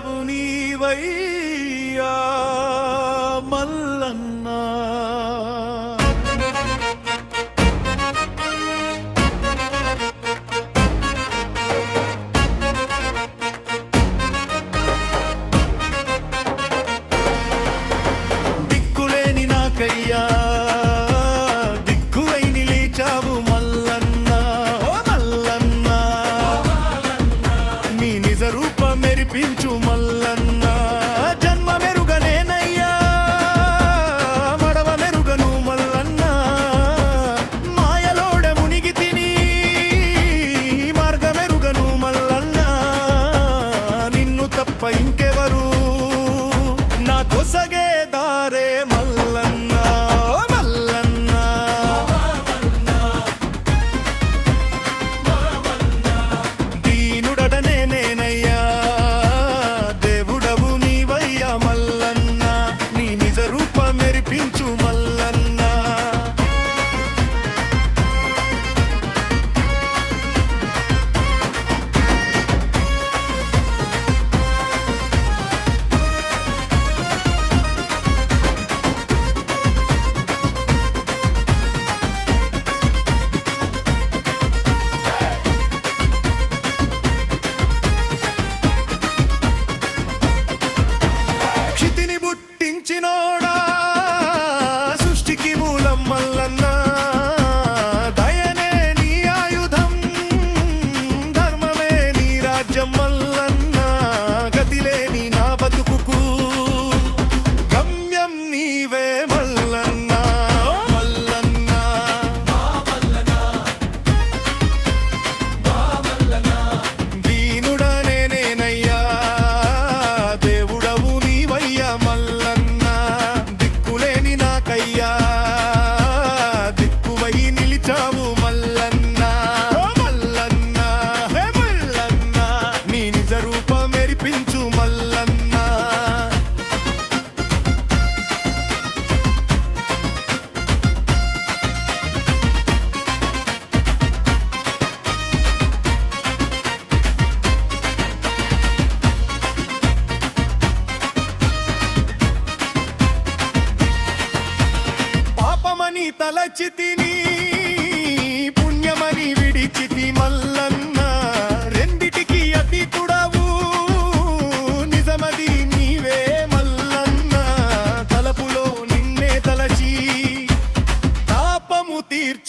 నీవై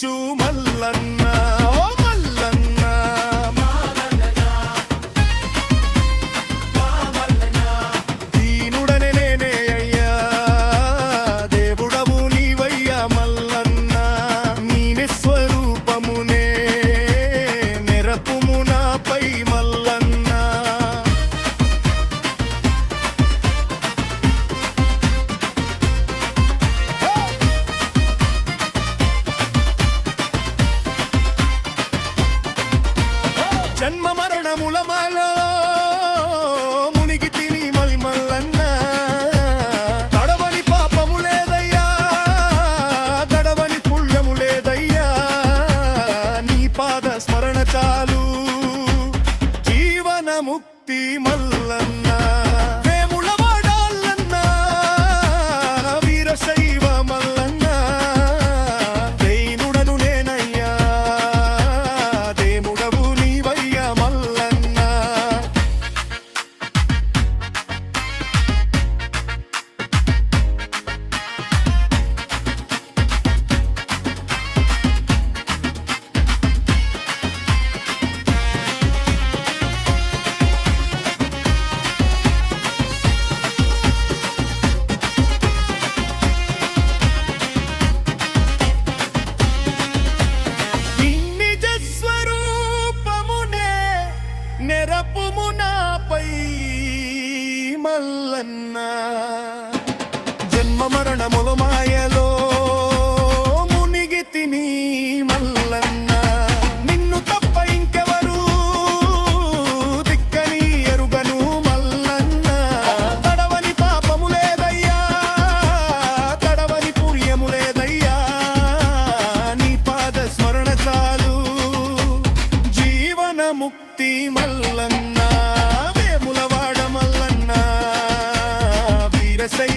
పాపము జన్మ మరణముల మాలో మునిగి తిని మల్మల్లన్న తడవని పాపము లేదయ్యా తడవని పుణ్యము లేదయ్యా. నీ పాద స్మరణ చాలు జీవన ముక్తి మల్లన్నా. ముక్తి మల్లన్న వేములవాడ మల్లన్న వీరసై